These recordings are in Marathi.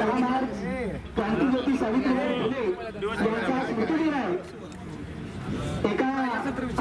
दहा मार्च क्रांतीज्योती सावित्रीबाई फुले यांचा स्मृतिदिन आहे एका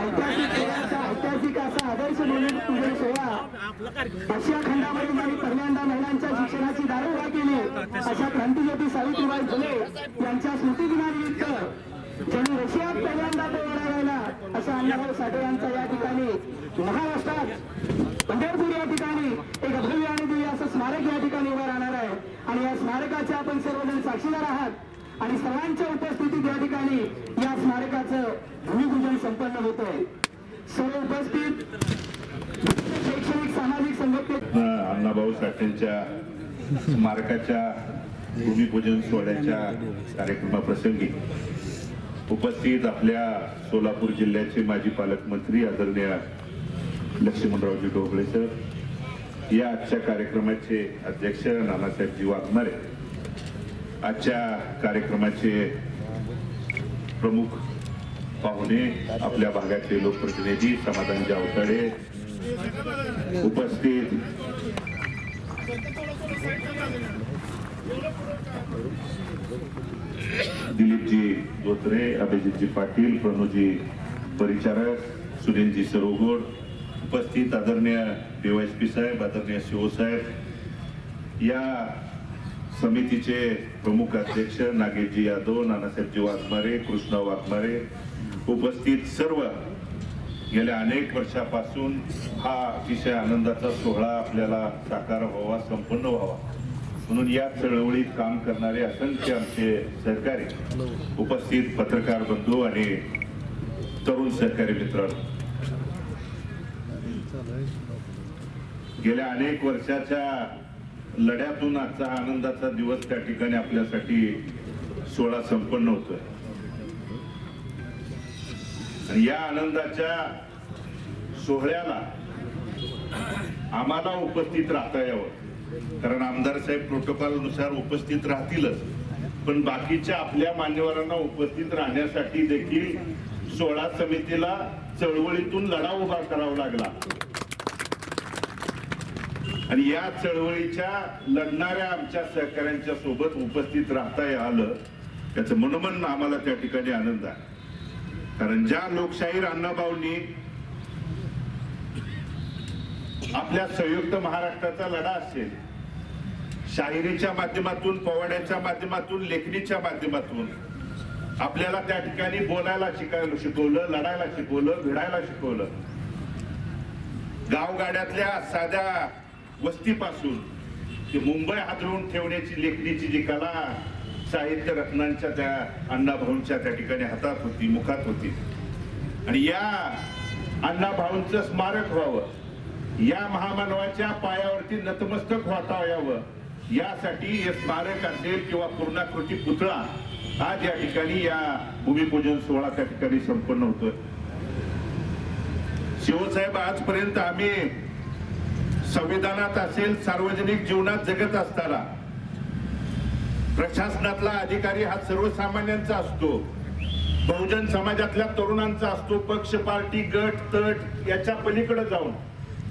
ऐतिहासिक खेळाचा ऐतिहासिक असा आदर्श म्हणून पूजन सोहळा आशिया खंडामध्ये त्यांनी पहिल्यांदा महिलांच्या शिक्षणाची दारोगा केली अशा क्रांतीज्योती सावित्रीबाई फुले यांच्या स्मृतिदिनानिमित्त ज्यांनी रशियात पहिल्यांदा तो लढा गायला अशा अण्णाभाऊ साठे यांचा या ठिकाणी महाराष्ट्रात पंढरपूर या ठिकाणी एक भव्य आणि दिव्य असं स्मारक या ठिकाणी उभं राहणार आहे. आणि या स्मारकाचे आपण सर्वजण साक्षीदार आहात. आणि सर्वांच्या उपस्थितीत या ठिकाणी या स्मारकाचं भूमिपूजन संपन्न होत आहे सर्व उपस्थित शैक्षणिक सामाजिक संघटने अण्णाभाऊ साठेंच्या स्मारकाच्या भूमिपूजन सोहळ्याच्या कार्यक्रमाप्रसंगी उपस्थित आपल्या सोलापूर जिल्ह्याचे माजी पालकमंत्री आदरणीय लक्ष्मणरावजी डोबळे सर या आजच्या कार्यक्रमाचे अध्यक्ष नानासाहेबजी वाघमारे आजच्या कार्यक्रमाचे प्रमुख पाहुणे आपल्या भागातले लोकप्रतिनिधी समाधान जावताडे उपस्थित. दिलीपजी धोत्रे अभिजितजी पाटील प्रणूजी परिचारक सुनीलजी सरोगोड उपस्थित आदरणीय डीवायसपी साहेब आदरणीय शिवसाहेब या समितीचे प्रमुख अध्यक्ष नागेशजी यादव नानासाहेबजी वाघमारे कृष्णा वाघमारे उपस्थित सर्व गेल्या अनेक वर्षापासून हा अतिशय आनंदाचा सोहळा आपल्याला साकार व्हावा संपन्न व्हावा म्हणून या चळवळीत काम करणारे असंख्य आमचे सहकारी उपस्थित पत्रकार बंधू आणि तरुण सहकारी मित्रांनो. गेल्या अनेक वर्षाच्या लढ्यातून आजचा आनंदाचा दिवस त्या ठिकाणी आपल्यासाठी सोहळा संपन्न होतोय. आणि या आनंदाच्या सोहळ्याला आम्हाला उपस्थित राहता यावं. कारण आमदार साहेब प्रोटोकॉलनुसार उपस्थित राहतीलच. पण बाकीच्या आपल्या मान्यवरांना उपस्थित राहण्यासाठी देखील सोहळा समितीला चळवळीतून लढा उभा करावा लागला. आणि या चळवळीच्या लढणाऱ्या आमच्या सहकाऱ्यांच्या सोबत उपस्थित राहता आलं त्याचं मनोमन आम्हाला त्या ठिकाणी आनंद आहे. कारण ज्या लोकशाहीर अण्णाभाऊंनी आपल्या संयुक्त महाराष्ट्राचा लढा असेल शाहिरीच्या माध्यमातून पोवाड्याच्या माध्यमातून लेखणीच्या माध्यमातून आपल्याला त्या ठिकाणी बोलायला शिकायला शिकवलं लढायला शिकवलं भिडायला शिकवलं. गावगाड्यातल्या साध्या वस्तीपासून ते मुंबई हादरवून ठेवण्याची लेखणीची जी कला साहित्य रत्नांच्या त्या अण्णाभाऊंच्या त्या ठिकाणी हातात होती मुखात होती. आणि या अण्णाभाऊंचं स्मारक व्हावं या महामानवाच्या पायावरती नतमस्तक वाहता यावं यासाठी हे स्मारक असेल किंवा पूर्णाकृती पुतळा आज या ठिकाणी या भूमिपूजन सोहळा त्या ठिकाणी संपन्न होतोय. शिवसाहेब आजपर्यंत आम्ही संविधानात असेल सार्वजनिक जीवनात जगत असताना. प्रशासनातला अधिकारी हा सर्वसामान्यांचा असतो. बहुजन समाजातल्या तरुणांचा असतो. पक्ष पार्टी गट तट याच्या पलीकडे जाऊन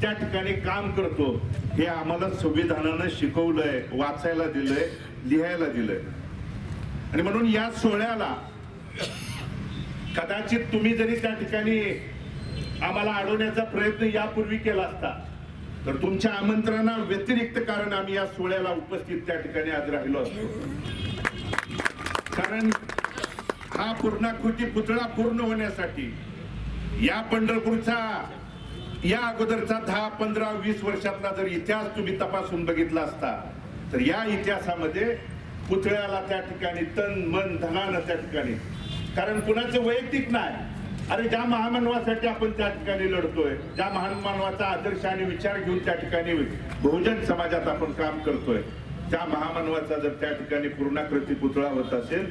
त्या ठिकाणी काम करतो. हे आम्हाला संविधानानं शिकवलंय वाचायला दिलंय लिहायला दिलंय. आणि म्हणून या सोहळ्याला कदाचित तुम्ही जरी त्या ठिकाणी आम्हाला अडवण्याचा प्रयत्न यापूर्वी केला असता तर तुमच्या आमंत्रणा व्यतिरिक्त कारण आम्ही या सोहळ्याला उपस्थित त्या ठिकाणी आज राहिलो असतो. कारण हा पूर्णाकृती पुतळा पूर्ण होण्यासाठी या पंढरपूरचा या अगोदरचा दहा पंधरा वीस वर्षातला जर इतिहास तुम्ही तपासून बघितला असता तर या इतिहासामध्ये पुतळ्याला त्या ठिकाणी तन मन धनानं त्या ठिकाणी कारण कुणाचं वैयक्तिक नाही. अरे ज्या महामानवासाठी आपण त्या ठिकाणी लढतोय ज्या महामानवाचा आदर्श आणि विचार घेऊन त्या ठिकाणी बहुजन समाजात आपण काम करतोय त्या महामानवाचा जर त्या ठिकाणी पूर्णाकृती पुतळा होत असेल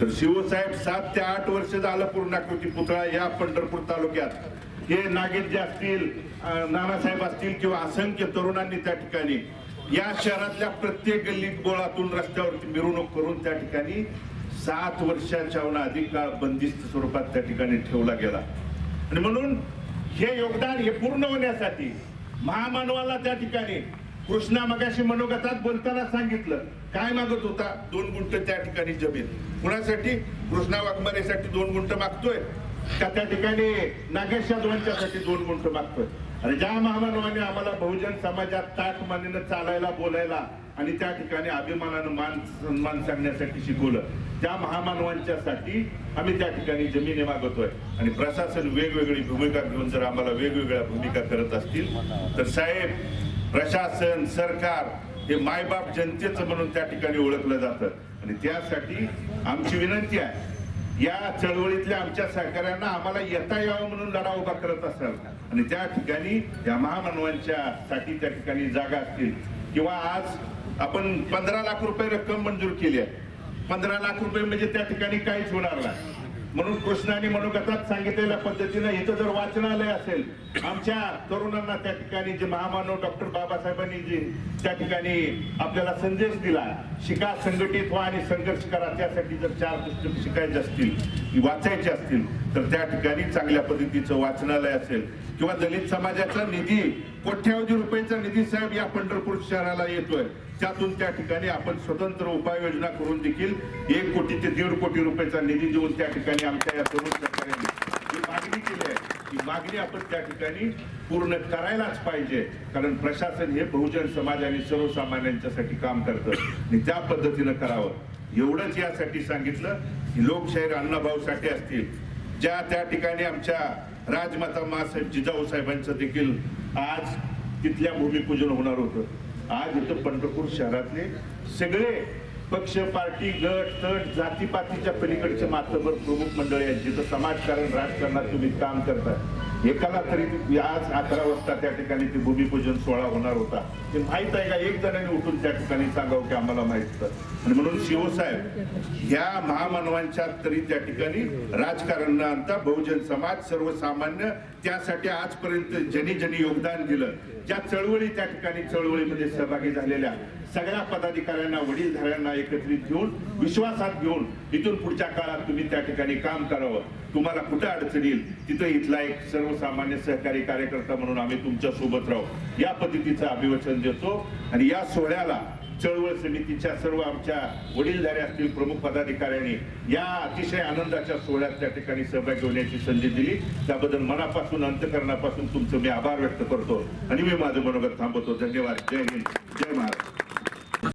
तर शिवसाहेब सात ते आठ वर्ष झालं पूर्णाकृती पुतळा या पंढरपूर तालुक्यात. हे नागेशजी असतील नानासाहेब असतील किंवा असंख्य तरुणांनी त्या ठिकाणी या शहरातल्या प्रत्येक गल्लीत गोळातून रस्त्यावरती मिरवणूक करून त्या ठिकाणी सात वर्षाच्याहून अधिक काळ बंदिस्त स्वरूपात त्या ठिकाणी ठेवला गेला. आणि म्हणून हे योगदान हे पूर्ण होण्यासाठी महामानवाला त्या ठिकाणी कृष्णा मगाशी मनोगतात बोलताना सांगितलं. काय मागत होता? दोन गुंट त्या ठिकाणी जमीन. कुणासाठी? कृष्णा वाघमारेसाठी दोन गुंट मागतोय. का त्या ठिकाणी नागेश यादवांच्यासाठी दोन गुंट मागतोय? आणि ज्या महामानवाने आम्हाला बहुजन समाजात ताट मानेनं चालायला बोलायला आणि त्या ठिकाणी अभिमानानं मान सन्मान सांगण्यासाठी शिकवलं. त्या महामानवांच्यासाठी आम्ही त्या ठिकाणी जमिनी मागवतोय. आणि प्रशासन वेगवेगळी भूमिका घेऊन जर आम्हाला वेगवेगळ्या भूमिका करत असतील तर साहेब प्रशासन सरकार हे मायबाप जनतेचं म्हणून त्या ठिकाणी ओळखलं जातं. आणि त्यासाठी आमची विनंती आहे या चळवळीतल्या आमच्या सहकाऱ्यांना आम्हाला येता यावं म्हणून लढा उभा करत असाल. आणि त्या ठिकाणी या महामानवांच्या साठी त्या ठिकाणी जागा असतील. किंवा आज आपण पंधरा लाख रुपये रक्कम मंजूर केली आहे. पंधरा लाख रुपये म्हणजे त्या ठिकाणी काहीच होणार नाही. म्हणून कृष्णाने मनोगतात सांगितलेल्या पद्धतीनं इथं जर वाचनालय असेल आमच्या तरुणांना त्या ठिकाणी जे महामानव डॉक्टर बाबासाहेबांनी जे त्या ठिकाणी आपल्याला संदेश दिला शिका संघटित व्हा आणि संघर्ष करा त्यासाठी जर चार पुस्तकं शिकायचे असतील वाचायचे असतील तर त्या ठिकाणी चांगल्या पद्धतीचं वाचनालय असेल. किंवा दलित समाजाचा निधी कोट्यावधी रुपयांचा निधी साहेब या पंढरपूर शहराला येतोय. त्यातून त्या ठिकाणी आपण स्वतंत्र उपाययोजना करून देखील एक कोटी ते दीड कोटी रुपयाचा निधी देऊन त्या ठिकाणी आमच्या या तरुण सरकारने जी मागणी केली आहे ही मागणी आपण त्या ठिकाणी पूर्ण करायलाच पाहिजे. कारण प्रशासन हे बहुजन समाज आणि सर्वसामान्यांच्यासाठी काम करतं आणि त्या पद्धतीनं करावं. एवढंच यासाठी सांगितलं की लोकशाहीर अण्णाभाऊ साठे असतील ज्या त्या ठिकाणी आमच्या राजमाता मासाहेब जिजाऊ साहेबांचं देखील आज तिथल्या भूमिपूजन होणार होतं. आज इथं पंढरपूर शहरातले सगळे पक्ष पार्टी गट तट जातीपातीच्या पलीकडचे मात्रभर प्रमुख मंडळी आहेत. जिथं समाजकारण राजकारणात तुम्ही काम करताय. एकाला तरी आज अकरा वाजता त्या ठिकाणी ते भूमिपूजन सोहळा होणार होता. ते माहीत आहे का? एक जणांनी उठून त्या ठिकाणी सांगावं की आम्हाला माहीत आणि म्हणून शिवसाहेब ह्या महामानवांच्या तरी त्या ठिकाणी राजकारण आणता बहुजन समाज सर्वसामान्य त्यासाठी आजपर्यंत ज्यांनी ज्यांनी योगदान दिलं ज्या चळवळी त्या ठिकाणी चळवळीमध्ये सहभागी झालेल्या सगळ्या पदाधिकाऱ्यांना वडीलधाऱ्यांना एकत्रित घेऊन विश्वासात घेऊन इथून पुढच्या काळात तुम्ही त्या ठिकाणी काम करावं. तुम्हाला कुठं अडचण येईल तिथं इथला एक सर्व सर्वसामान्य सहकारी कार्यकर्ता म्हणून आम्ही तुमच्यासोबत राहू. या पद्धतीचं अभिवचन देतो. आणि या सोहळ्याला चळवळ समितीच्या सर्व आमच्या वडीलधारे असतील प्रमुख पदाधिकाऱ्यांनी या अतिशय आनंदाच्या सोहळ्यात त्या ठिकाणी सहभागी होण्याची संधी दिली. त्याबद्दल मनापासून अंतकरणापासून तुमचं मी आभार व्यक्त करतो. आणि मी माझं मनोगत थांबवतो. धन्यवाद. जय हिंद. जय महाराष्ट्र.